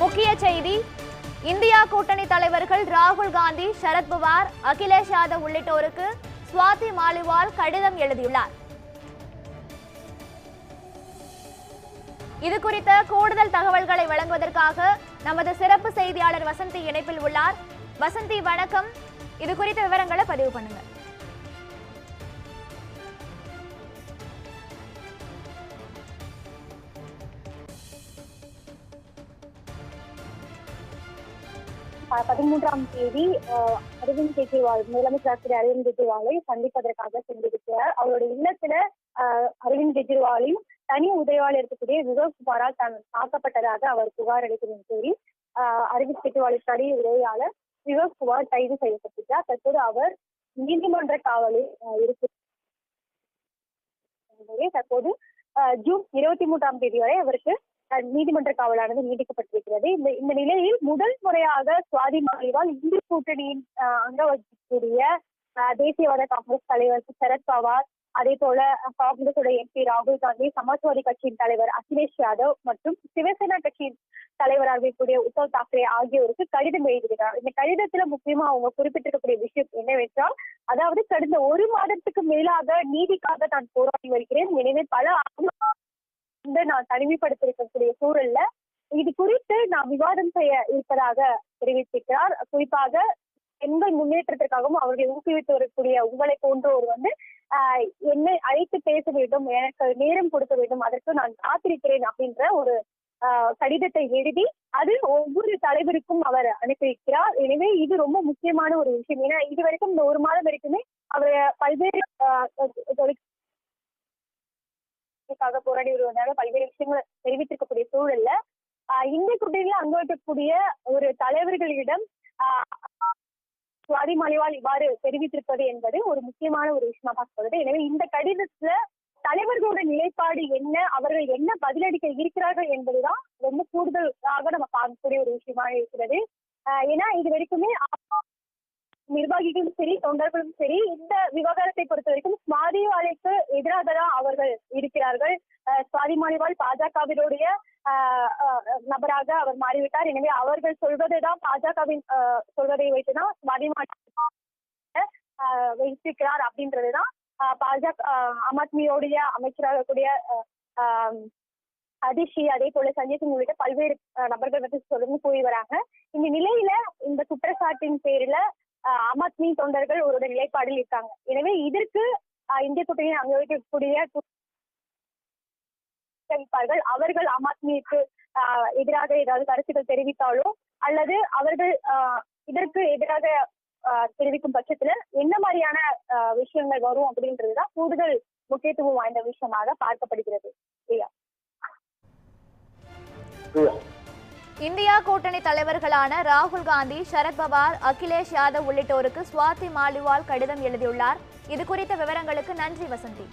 முக்கிய செய்தி இந்தியா கூட்டணி தலைவர்கள் ராகுல் காந்தி சரத்பவார் அகிலேஷ் யாதவ் உள்ளிட்டோருக்கு சுவாதி மாலிவால் கடிதம் எழுதியுள்ளார். இது குறித்த கூடுதல் தகவல்களை வழங்குவதற்காக நமது சிறப்பு செய்தியாளர் வசந்தி இணைப்பில் உள்ளார். வசந்தி வணக்கம். இது குறித்த விவரங்களை பதிவு பண்ணுங்கள். பதிமூன்றாம் தேதி அரவிந்த் கெஜ்ரிவால் முதலமைச்சர் திரு அரவிந்த் கெஜ்ரிவாலை சந்திப்பதற்காக சென்றிருக்கிறார். அவருடைய இல்லத்துல அரவிந்த் கெஜ்ரிவாலையும் தனி உதவியாளர் இருக்கக்கூடிய விவேக் குமாரால் தான் தாக்கப்பட்டதாக அவர் புகார் அளித்ததின் கூறி அரவிந்த் கெஜ்ரிவாலின் தனி உதவியாளர் விவேக் குமார் கைது செய்யப்பட்டிருக்கிறார் தற்போது அவர் நீதிமன்ற காவலில் அஹ், தற்போது ஜூன் இருபத்தி மூன்றாம் தேதி வரை அவருக்கு நீதிமன்ற காவலானது நீடிக்கப்பட்டிருக்கிறது இந்த இந்த நிலையில் முதல் முறையாக சுவாதி மாலிவால் இந்திய கூட்டணியின் அங்க வகிக்கக்கூடிய தேசியவாத காங்கிரஸ் தலைவர் சரத்பவார் அதே போல அஹ், எம்பி ராகுல் காந்தி சமாஜ்வாதி கட்சியின் தலைவர் அகிலேஷ் யாதவ் மற்றும் சிவசேனா கட்சியின் தலைவராக இருக்கக்கூடிய உத்தவ் தாக்கரே ஆகியோருக்கு கடிதம் எழுதியிருக்கிறார். இந்த கடிதத்துல முக்கியமா அவங்க குறிப்பிட்டிருக்கக்கூடிய விஷயம் என்னவென்றால் அதாவது கடந்த ஒரு மாதத்துக்கு மேலாக நீதிக்காக நான் போராடி வருகிறேன். எனவே பல வந்து நான் தனிமைப்படுத்திருக்கக்கூடிய சூழல்ல இது குறித்து நான் விவாதம் செய்ய இருப்பதாக தெரிவித்திருக்கிறார். குறிப்பாக பெண்கள் முன்னேற்றத்திற்காகவும் அவர்களை ஊக்குவித்து வரக்கூடிய உங்களை போன்ற ஒரு வந்து ஆஹ், என்னை அழைத்து பேச வேண்டும் எனக்கு நேரம் கொடுக்க வேண்டும் அதற்கு நான் காத்திருக்கிறேன் அப்படின்ற ஒரு ஆஹ், கடிதத்தை எழுதி அது ஒவ்வொரு தலைவருக்கும் அவர் அனுப்பியிருக்கிறார். எனவே இது ரொம்ப முக்கியமான ஒரு விஷயம். ஏன்னா இது வரைக்கும் இந்த ஒரு மாதம் வரைக்குமே அவர் பல்வேறு ஆஹ், தொழிற் க்காக போராடி வருவதாக பல்வேறு விஷயங்களை இருக்கக்கூடிய சூழல்ல இந்திய குடியில அங்க இருக்கக்கூடிய ஒரு தலைவர்களிடம் சுவாதி மலிவால் இவ்வாறு தெரிவித்திருப்பது என்பது ஒரு முக்கியமான ஒரு விஷயமா பார்க்கப்படுது. எனவே இந்த கடிதத்துல தலைவர்களோட நிலைப்பாடு என்ன அவர்கள் என்ன பதிலளிக்க இருக்கிறார்கள் என்பதுதான் ரொம்ப கூடுதலாக நம்ம பார்க்கக்கூடிய ஒரு விஷயமா இருக்கிறது. ஏன்னா இது வரைக்குமே நிர்வாகிகளும் சரி தொண்டர்களும் சரி இந்த விவகாரத்தை பொறுத்த வரைக்கும் சுவாதி வாழைக்கு எதிராக தான் அவர்கள் இருக்கிறார்கள். சுவாதி மாலிவால் பாஜகவினுடைய நபராக அவர் மாறிவிட்டார். எனவே அவர்கள் சொல்வதுதான் பாஜகவின் சொல்வதை வைத்துதான் சுவாதி மாலிவால் வைத்திருக்கிறார் அப்படின்றதுதான் பாஜக ஆம் ஆத்மியோடைய அமைச்சராக கூடிய ஆஹ் அதிஷி அதே போல சஞ்சய் சிங் உள்ளிட்ட பல்வேறு நபர்கள் வந்து தொடர்ந்து கூறி வராங்க. இந்த நிலையில இந்த குற்றச்சாட்டின் பேரில ஆஹ் ஆம் ஆத்மி தொண்டர்கள் ஒரு நிலைப்பாடில் இருக்காங்க. எனவே இதற்கு ஆஹ் இந்திய கூட்டணி அங்க தெரிவிப்பார்கள் அவர்கள் ஆம் ஆத்மிக்கு எதிராக ஏதாவது கருத்துக்கள் தெரிவித்தாலோ அல்லது அவர்கள் இதற்கு எதிராக தெரிவிக்கும் பட்சத்துல என்ன மாதிரியான விஷயங்கள் வரும் அப்படின்றதுதான் கூடுதல் முக்கியத்துவம் வாய்ந்த விஷயமாக பார்க்கப்படுகிறது. பிரியா. இந்தியா கூட்டணி தலைவர்களான ராகுல் காந்தி சரத் பவார் அகிலேஷ் யாதவ் உள்ளிட்டோருக்கு சுவாதி மாலிவால் கடிதம் எழுதியுள்ளார். இது குறித்த விவரங்களுக்கு நன்றி வசந்தி.